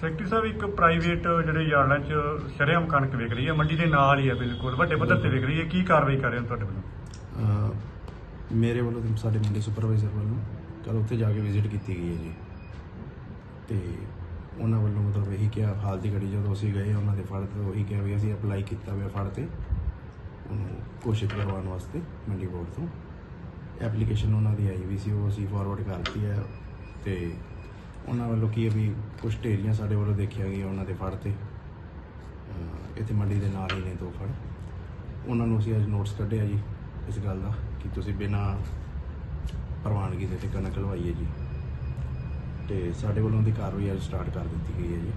Secretary ਸਾਹਿਬ, ਇੱਕ private ਜਿਹੜੇ ਯਾਰਡਾਂ 'ਚ ਸ਼ਰੇਆਮ ਕਣਕ ਵਿਕ ਰਹੀ ਹੈ, ਮੰਡੀ ਦੇ ਨਾਲ ਹੀ ਹੈ ਬਿਲਕੁਲ, ਵੱਡੇ ਪੱਧਰ ਤੇ ਵਿਕ ਰਹੀ ਹੈ, ਕੀ ਕਾਰਵਾਈ ਕਰ ਰਹੇ ਹੋ ਤੁਹਾਡੇ ਵੱਲੋਂ? ਮੇਰੇ ਵੱਲੋਂ ਤੇ ਸਾਡੇ ਮੰਡੀ ਸੁਪਰਵਾਈਜ਼ਰ ਵੱਲੋਂ ਕੱਲ ਉੱਥੇ ਜਾ ਕੇ ਵਿਜ਼ਿਟ ਕੀਤੀ ਗਈ ਹੈ ਜੀ। ਤੇ ਉਹਨਾਂ ਵੱਲੋਂ ਮਤਲਬ ਇਹੀ ਕਿਹਾ, ਹਾਲ ਦੀ ਘੜੀ ਜਦੋਂ ਅਸੀਂ ਗਏ, ਉਹਨਾਂ ਦੇ ਫੜ ਤੇ ਉਹੀ ਕਿਹਾ ਵੀ ਅਸੀਂ ਅਪਲਾਈ ਕੀਤਾ ਹੋਇਆ ਫੜ ਤੇ, ਉਹਨੂੰ ਘੋਸ਼ਿਤ ਕਰਵਾਉਣ ਵਾਸਤੇ ਮੰਡੀ ਬੋਰਡ ਤੋਂ। ਐਪਲੀਕੇਸ਼ਨ ਉਹਨਾਂ ਦੀ ਆਈ ਵੀ ਸੀ, ਉਹ ਅਸੀਂ ਫਾਰਵਰਡ ਕਰਤੀ ਹੈ ਤੇ ਉਹਨਾਂ ਵੱਲੋਂ ਕੀ ਹੈ ਵੀ ਕੁਝ ਢੇਰੀਆਂ ਸਾਡੇ ਵੱਲੋਂ ਦੇਖਿਆ ਗਿਆ ਉਹਨਾਂ ਦੇ ਫੜ ਤੇ। ਇੱਥੇ ਮੰਡੀ ਦੇ ਨਾਲ ਹੀ ਨੇ ਦੋ ਫੜ। ਉਹਨਾਂ ਨੂੰ ਅਸੀਂ ਅੱਜ ਨੋਟਿਸ ਕੱਢਿਆ ਜੀ ਇਸ ਗੱਲ ਦਾ ਕਿ ਤੁਸੀਂ ਬਿਨਾਂ ਪ੍ਰਵਾਨਗੀ ਦੇ ਤੇ ਕਣਕ ਲਵਾਈ ਹੈ ਜੀ। ਤੇ ਸਾਡੇ ਵੱਲੋਂ ਦੀ ਕਾਰਵਾਈ ਅੱਜ ਸਟਾਰਟ ਕਰ ਦਿੱਤੀ ਗਈ ਹੈ ਜੀ।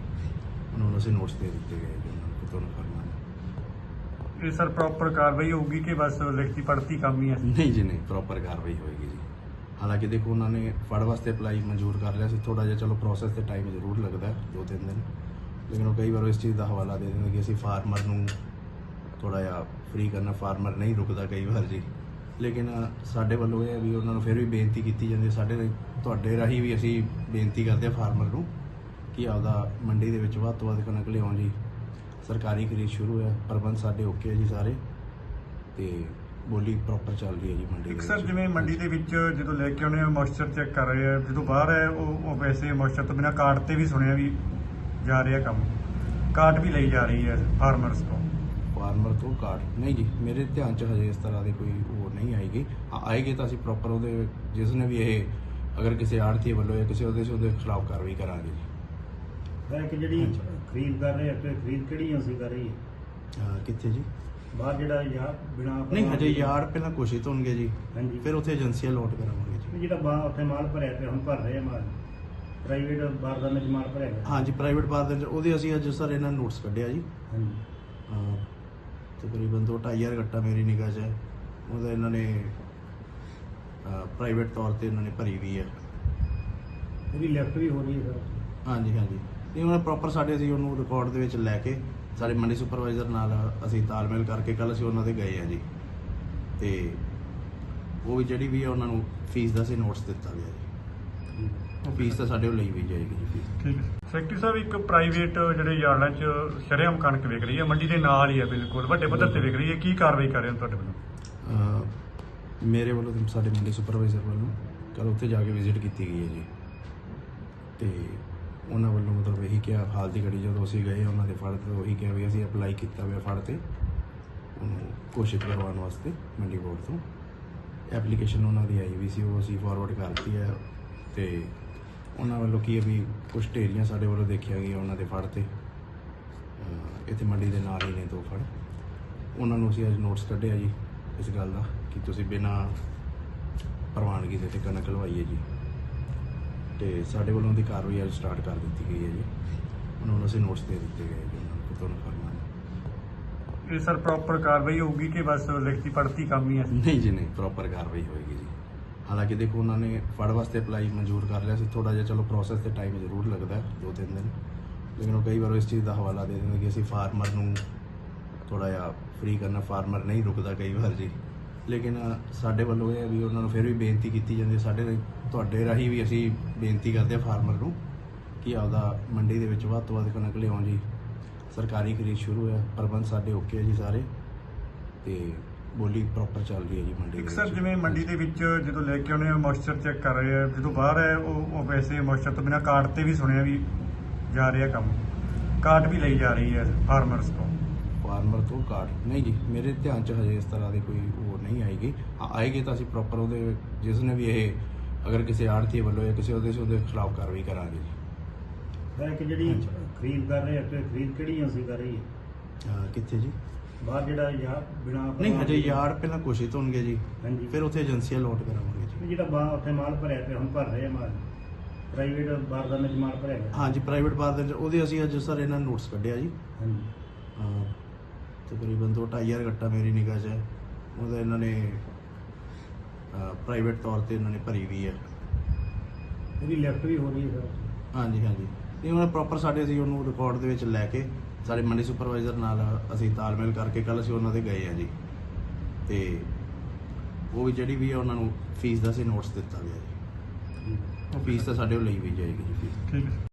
ਉਹਨਾਂ ਨੂੰ ਅਸੀਂ ਨੋਟਿਸ ਦੇ ਦਿੱਤੇ ਗਏ ਜੀ ਉਹਨਾਂ ਨੂੰ ਤੁਹਾਨੂੰ ਹੈ ਇਹ ਸਰ ਪ੍ਰੋਪਰ ਕਾਰਵਾਈ ਹੋਊਗੀ ਕਿ ਬਸ ਲਿਖਤੀ ਪੜਤੀ ਕੰਮ ਹੀ ਹੈ? ਨਹੀਂ ਜੀ ਨਹੀਂ ਪ੍ਰੋਪਰ ਕਾਰਵਾਈ ਹੋਏਗੀ ਜੀ। ਹਾਲਾਂਕਿ ਦੇਖੋ ਉਹਨਾਂ ਨੇ ਫੜ ਵਾਸਤੇ ਅਪਲਾਈ ਮਨਜ਼ੂਰ ਕਰ ਲਿਆ ਸੀ ਥੋੜਾ ਜਿਹਾ ਚਲੋ ਪ੍ਰੋਸੈਸ ਤੇ ਟਾਈਮ ਜ਼ਰੂਰ ਲੱਗਦਾ ਹੈ, ਦੋ ਤਿੰਨ ਦਿਨ। ਲੇਕਿਨ ਉਹ ਕਈ ਵਾਰ ਇਸ ਚੀਜ਼ ਦਾ ਹਵਾਲਾ ਦੇ ਦਿੰਦੇ ਕਿ ਅਸੀਂ ਫਾਰਮਰ ਨੂੰ ਥੋੜਾ ਜਿਹਾ ਫ੍ਰੀ ਕਰਨਾ ਫਾਰਮਰ ਨਹੀਂ ਰੁਕਦਾ ਕਈ ਵਾਰ ਜੀ। ਲੇਕਿਨ ਸਾਡੇ ਵੱਲੋਂ ਇਹ ਹੈ ਵੀ ਉਹਨਾਂ ਨੂੰ ਫਿਰ ਵੀ ਬੇਨਤੀ ਕੀਤੀ ਜਾਂਦੀ ਹੈ ਸਾਡੇ ਰਾਹੀਂ- ਤੁਹਾਡੇ ਰਾਹੀਂ ਵੀ ਅਸੀਂ ਬੇਨਤੀ ਕਰਦੇ ਹਾਂ ਫਾਰਮਰ ਨੂੰ ਕਿ ਆਪਦਾ ਮੰਡੀ ਦੇ ਵਿੱਚ ਵੱਧ ਤੋਂ ਵੱਧ ਕਣਕ ਲਿਆਉਣ ਜੀ। ਸਰਕਾਰੀ ਖਰੀਦ ਸ਼ੁਰੂ ਹੈ ਪ੍ਰਬੰਧ ਸਾਡੇ ਓਕੇ ਹੈ ਜੀ ਸਾਰੇ। ਤੇ ਬੋਲੀ ਪ੍ਰੋਪਰ ਚੱਲ ਰਹੀ ਹੈ ਜੀ ਮੰਡੀ ਦੇ ਇੱਕ ਵਿੱਚ। ਸਰ ਜਿਵੇਂ ਮੰਡੀ ਦੇ ਵਿੱਚ ਜਦੋਂ ਲੈ ਕੇ ਆਉਣੇ ਆ ਮੋਇਸਚਰ ਚੈੱਕ ਕਰ ਰਹੇ ਆ ਜਦੋਂ ਬਾਹਰ ਹੈ ਉਹ ਉਹ ਵੈਸੇ ਮੋਇਸਚਰ ਤੋਂ ਬਿਨਾ ਕਾਰਡ ਤੇ ਵੀ ਸੁਣਿਆ ਵੀ ਜਾ ਰਿਹਾ ਕੰਮ। ਕਾਰਡ ਵੀ ਲਈ ਜਾ ਰਹੀ ਹੈ ਫਾਰਮਰਸ ਤੋਂ। ਫਾਰਮਰ ਤੋਂ ਕਾਰਡ। ਨਹੀਂ ਜੀ ਮੇਰੇ ਧਿਆਨ ਚ ਹਜੇ ਇਸ ਤਰ੍ਹਾਂ ਦੀ ਕੋਈ ਉਹ ਨਹੀਂ ਆਏਗੀ। ਹਾਂ ਆਏਗੀ ਤਾਂ ਅਸੀਂ ਪ੍ਰੋਪਰ ਉਹਦੇ ਜਿਸ ਨੇ ਵੀ ਇਹ ਅਗਰ ਕਿਸੇ ਆੜਤੀ ਵੱਲੋਂ ਜਾਂ ਕਿਸੇ ਉਹਦੇ ਉਹਦੇ ਖਿਲਾਫ ਕਾਰਵਾਈ ਕਰਾਂਗੇ ਜੀ। ਕਿ ਜਿਹੜੀ। ਖਰੀਦ ਕਰ ਰਹੇ ਆ ਤੇ ਖਰੀਦ ਕਿਹੜੀ ਅਸੀਂ ਕਰ ਰਹੀ ਹੈ? ਅਹ ਕਿੱਥੇ ਜੀ? ਬਾਹਰ ਜਿਹੜਾ ਯਾਰ ਬਿਨਾ ਨਹੀਂ ਹਜੇ ਯਾਰਡ ਪਹਿਲਾਂ ਘੋਸ਼ਿਤ ਹੋਣਗੇ ਜੀ। ਹਾਂਜੀ। ਫਿਰ ਉੱਥੇ ਏਜੰਸੀਆਂ ਲੋਟ ਕਰਾਵਾਂਗੇ ਜੀ। ਜਿਹੜਾ ਬਾ ਉੱਥੇ ਮਾਲ ਭਰਿਆ ਪਿਆ ਹੁਣ ਭਰ ਰਹੇ ਆ ਮਾਲ। ਪ੍ਰਾਈਵੇਟ ਬਾਰਦਾਨੇ ਚ ਮਾਲ ਭਰਿਆ ਗਿਆ ਹਾਂਜੀ ਪ੍ਰਾਈਵੇਟ ਬਾਰ ਦੇ ਵਿੱਚ ਉਹਦੇ ਅਸੀਂ ਅੱਜ ਸਰ ਇਹਨਾਂ ਨੋਟਿਸ ਕੱਢਿਆ ਜੀ। ਹਾਂਜੀ। ਅਹ ਤਕਰੀਬਨ 2-2500 ਗੱਟਾ ਮੇਰੀ ਨਿਗਾਹ 'ਚ ਹੈ। ਉਹਦਾ ਇਹਨਾਂ ਨੇ ਪ੍ਰਾਈਵੇਟ ਤੌਰ ਤੇ ਇਹਨਾਂ ਨੇ ਭਰੀ ਵੀ ਹੈ। ਉਹਦੀ ਲਿਫਟ ਵੀ ਹੋ ਰਹੀ ਹੈ ਸਰ। ਹਾਂਜੀ ਹਾਂਜੀ। ਨਹੀਂ ਉਹਨਾਂ ਪ੍ਰੋਪਰ ਸਾਡੇ ਅਸੀਂ ਉਹਨੂੰ ਰਿਕਾਰਡ ਦੇ ਵਿੱਚ ਲੈ ਕੇ ਸਾਡੇ ਮੰਡੀ ਸੁਪਰਵਾਈਜ਼ਰ ਨਾਲ ਅਸੀਂ ਤਾਲਮੇਲ ਕਰਕੇ ਕੱਲ ਅਸੀਂ ਉਹਨਾਂ ਦੇ ਗਏ ਆ ਜੀ। ਤੇ ਉਹ ਵੀ ਜਿਹੜੀ ਵੀ ਹੈ ਉਹਨਾਂ ਨੂੰ ਫੀਸ ਦਾ ਅਸੀਂ ਨੋਟਿਸ ਦਿੱਤਾ ਗਿਆ ਜੀ। ਉਹ ਫੀਸ ਤਾਂ ਸਾਡੇ ਉਹ ਲਈ ਵੀ ਜਾਏਗੀ ਜੀ ਫੀਸ ਠੀਕ ਹੈ। ਸੈਕਟਰੀ ਸਾਹਿਬ ਇੱਕ ਪ੍ਰਾਈਵੇਟ ਜਿਹੜੇ ਯਾਰਡਾਂ 'ਚ ਸ਼ਰੇਆਮ ਕਣਕ ਵਿਕ ਰਹੀ ਹੈ ਮੰਡੀ ਦੇ ਨਾਲ ਹੀ ਹੈ ਬਿਲਕੁਲ ਵੱਡੇ ਪੱਧਰ ਤੇ ਵਿਕ ਰਹੀ ਹੈ। ਕੀ ਕਾਰਵਾਈ ਕਰ ਰਹੇ ਹੋ ਤੁਹਾਡੇ ਵੱਲੋਂ? ਮੇਰੇ ਵੱਲੋਂ ਤੇ ਸਾਡੇ ਮੰਡੀ ਸੁਪਰਵਾਈਜ਼ਰ ਵੱਲੋਂ ਕੱਲ ਉੱਥੇ ਜਾ ਕੇ ਵਿਜ਼ਿਟ ਕੀਤੀ ਗਈ ਹੈ ਜੀ। ਤੇ ਉਹਨਾਂ ਵੱਲੋਂ ਮਤਲਬ ਇਹੀ ਕਿਹਾ, ਹਾਲ ਦੀ ਘੜੀ ਜਦੋਂ ਅਸੀਂ ਗਏ, ਉਹਨਾਂ ਦੇ ਫੜ ਤੇ ਉਹੀ ਕਿਹਾ ਵੀ ਅਸੀਂ ਅਪਲਾਈ ਕੀਤਾ ਹੋਇਆ ਫੜ ਤੇ। ਉਹਨੂੰ ਘੋਸ਼ਿਤ ਕਰਵਾਉਣ ਵਾਸਤੇ ਮੰਡੀ ਬੋਰਡ ਤੋਂ। ਐਪਲੀਕੇਸ਼ਨ ਉਹਨਾਂ ਦੀ ਆਈ ਵੀ ਸੀ, ਉਹ ਅਸੀਂ ਫਾਰਵਰਡ ਕਰਤੀ ਹੈ ਤੇ ਉਹਨਾਂ ਵੱਲੋਂ ਕੀ ਹੈ ਵੀ ਕੁਝ ਢੇਰੀਆਂ ਸਾਡੇ ਵੱਲੋਂ ਦੇਖਿਆ ਗਿਆ ਉਹਨਾਂ ਦੇ ਫੜ ਤੇ। ਇੱਥੇ ਮੰਡੀ ਦੇ ਨਾਲ ਹੀ ਨੇ ਦੋ ਫੜ। ਉਹਨਾਂ ਨੂੰ ਅਸੀਂ ਅੱਜ ਨੋਟਸ ਕੱਢਿਆ ਜੀ ਇਸ ਗੱਲ ਦਾ ਕਿ ਤੁਸੀਂ ਬਿਨਾਂ ਪ੍ਰਵਾਨਗੀ ਦੇ ਤੇ ਕਣਕ ਲਵਾਈ ਹੈ ਜੀ। ਤੇ ਸਾਡੇ ਵੱਲੋਂ ਦੀ ਕਾਰਵਾਈ ਅੱਜ ਸਟਾਰਟ ਕਰ ਦਿੱਤੀ ਗਈ ਹੈ ਜੀ। ਉਹਨਾਂ ਨੂੰ ਅਸੀਂ ਨੋਟਿਸ ਦੇ ਦਿੱਤੇ ਗਏ ਜੀ ਉਹਨਾਂ ਨੂੰ ਤੁਹਾਨੂੰ ਹੈ। ਇਹ ਸਰ ਪ੍ਰੋਪਰ ਕਾਰਵਾਈ ਹੋਊਗੀ ਕਿ ਬਸ ਲਿਖਤੀ ਪੜਤੀ ਕੰਮ ਹੀ ਹੈ? ਨਹੀਂ ਜੀ ਨਹੀਂ ਪ੍ਰੋਪਰ ਕਾਰਵਾਈ ਹੋਏਗੀ ਜੀ। ਹਾਲਾਂਕਿ ਦੇਖੋ ਉਹਨਾਂ ਨੇ ਫੜ ਵਾਸਤੇ ਅਪਲਾਈ ਮਨਜ਼ੂਰ ਕਰ ਲਿਆ ਸੀ। ਥੋੜਾ ਜਿਹਾ ਚਲੋ ਪ੍ਰੋਸੈਸ ਤੇ ਟਾਈਮ ਜ਼ਰੂਰ ਲੱਗਦਾ ਦੋ ਤਿੰਨ ਦਿਨ। ਲੇਕਿਨ ਉਹ ਕਈ ਵਾਰ ਇਸ ਚੀਜ਼ ਦਾ ਹਵਾਲਾ ਦੇ ਦਿੰਦੇ ਕਿ ਅਸੀਂ ਫਾਰਮਰ ਨੂੰ ਥੋੜਾ ਜਿਹਾ ਫ੍ਰੀ ਕਰਨਾ ਫਾਰਮਰ ਨਹੀਂ ਰੁਕਦਾ ਕਈ ਵਾਰ ਜੀ। ਲੇਕਿਨ ਸਾਡੇ ਵੱਲੋਂ ਇਹ ਹੈ ਵੀ ਉਹਨਾਂ ਨੂੰ ਫਿਰ ਵੀ ਬੇਨਤੀ ਕੀਤੀ ਜਾਂਦੀ ਹੈ ਸਾਡੇ ਰਾਹੀਂ- ਤੁਹਾਡੇ ਰਾਹੀਂ ਵੀ ਅਸੀਂ ਬੇਨਤੀ ਕਰਦੇ ਹਾਂ ਫਾਰਮਰ ਨੂੰ ਕਿ ਆਪਦਾ ਮੰਡੀ ਦੇ ਵਿੱਚ ਵੱਧ ਤੋਂ ਵੱਧ ਕਣਕ ਲਿਆਉਣ ਜੀ। ਸਰਕਾਰੀ ਖਰੀਦ ਸ਼ੁਰੂ ਹੈ ਪ੍ਰਬੰਧ ਸਾਡੇ ਓਕੇ ਹੈ ਜੀ ਸਾਰੇ। ਤੇ ਬੋਲੀ ਪ੍ਰੋਪਰ ਚੱਲ ਰਹੀ ਹੈ ਜੀ ਮੰਡੀ ਦੇ ਇੱਕ ਵਿੱਚ। ਸਰ ਜਿਵੇਂ ਮੰਡੀ ਦੇ ਵਿੱਚ ਜਦੋਂ ਲੈ ਕੇ ਆਉਣੇ ਆ ਮੋਇਸਚਰ ਚੈੱਕ ਕਰ ਰਹੇ ਆ ਜਦੋਂ ਬਾਹਰ ਹੈ ਉਹ ਉਹ ਵੈਸੇ ਮੋਇਸਚਰ ਤੋਂ ਬਿਨਾ ਕਾਰਡ ਤੇ ਵੀ ਸੁਣਿਆ ਵੀ ਜਾ ਰਿਹਾ ਕੰਮ। ਕਾਰਡ ਵੀ ਲਈ ਜਾ ਰਹੀ ਹੈ ਫਾਰਮਰਸ ਤੋਂ। ਫਾਰਮਰ ਤੋਂ ਕਾਰਡ ਨਹੀਂ ਜੀ ਮੇਰੇ ਧਿਆਨ ਚ ਹਜੇ ਇਸ ਤਰ੍ਹਾਂ ਦੀ ਕੋਈ ਉਹ ਨਹੀਂ ਆਏਗੀ। ਆਏਗੀ ਤਾਂ ਅਸੀਂ ਪ੍ਰੋਪਰ ਉਹਦੇ ਜਿਸ ਨੇ ਵੀ ਇਹ ਅਗਰ ਕਿਸੇ ਆੜਤੀ ਵੱਲੋਂ ਜਾਂ ਕਿਸੇ ਉਹਦੇ ਉਹਦੇ ਖਿਲਾਫ ਕਾਰਵਾਈ ਕਰਾਂਗੇ ਜੀ। ਕਿ ਜਿਹੜੀ। ਖਰੀਦ ਕਰ ਰਹੇ ਆ ਤੇ ਖਰੀਦ ਕਿਹੜੀ ਅਸੀਂ ਕਰ ਰਹੀ ਹੈ ਅਹ ਕਿੱਥੇ ਜੀ? ਬਾਹਰ ਜਿਹੜਾ ਯਾਰ ਬਿਨਾ ਨਹੀਂ ਹਜੇ ਯਾਰਡ ਪਹਿਲਾਂ ਘੋਸ਼ਿਤ ਹੋਣਗੇ ਜੀ। ਹਾਂਜੀ। ਫਿਰ ਉੱਥੇ ਏਜੰਸੀਆਂ ਲੋਟ ਕਰਾਵਾਂਗੇ ਜੀ। ਜਿਹੜਾ ਬਾ ਉੱਥੇ ਮਾਲ ਭਰਿਆ ਪਿਆ ਹੁਣ ਭਰ ਰਹੇ ਆ ਮਾਲ। ਪ੍ਰਾਈਵੇਟ ਬਾਰਦਾਨੇ ਚ ਮਾਲ ਭਰਿਆ ਹਾਂਜੀ ਪ੍ਰਾਈਵੇਟ ਬਾਰ ਦੇ ਵਿੱਚ ਉਹਦੇ ਅਸੀਂ ਅੱਜ ਸਰ ਇਹਨਾਂ ਨੋਟਿਸ ਕੱਢਿਆ ਜੀ। ਹਾਂਜੀ। ਅਹ ਤਕਰੀਬਨ 2-2500 ਗੱਟਾ ਮੇਰੀ ਨਿਗਾਹ 'ਚ ਹੈ। ਉਹਦਾ ਇਹਨਾਂ ਨੇ ਪ੍ਰਾਈਵੇਟ ਤੌਰ ਤੇ ਇਹਨਾਂ ਨੇ ਭਰੀ ਵੀ ਹੈ। ਉਹਦੀ ਲਿਫਟ ਵੀ ਹੋ ਰਹੀ ਹੈ ਹਾਂਜੀ ਹਾਂਜੀ। ਨਹੀਂ ਉਹਨਾਂ ਪ੍ਰੋਪਰ ਸਾਡੇ ਅਸੀਂ ਉਹਨੂੰ ਰਿਕਾਰਡ ਦੇ ਵਿੱਚ ਲੈ ਕੇ ਸਾਡੇ ਮੰਡੀ ਸੁਪਰਵਾਈਜ਼ਰ ਨਾਲ ਅਸੀਂ ਤਾਲਮੇਲ ਕਰਕੇ ਕੱਲ ਅਸੀਂ ਉਹਨਾਂ ਦੇ ਗਏ ਆ ਜੀ। ਤੇ ਉਹ ਵੀ ਜਿਹੜੀ ਵੀ ਹੈ ਉਹਨਾਂ ਨੂੰ ਫੀਸ ਦਾ ਅਸੀਂ ਨੋਟਿਸ ਦਿੱਤਾ ਗਿਆ ਜੀ। ਉਹ ਫੀਸ ਤਾਂ ਸਾਡੇ ਉਹ ਲਈ ਵੀ ਜਾਏਗੀ ਜੀ ਫੀਸ ਠੀਕ ਹੈ।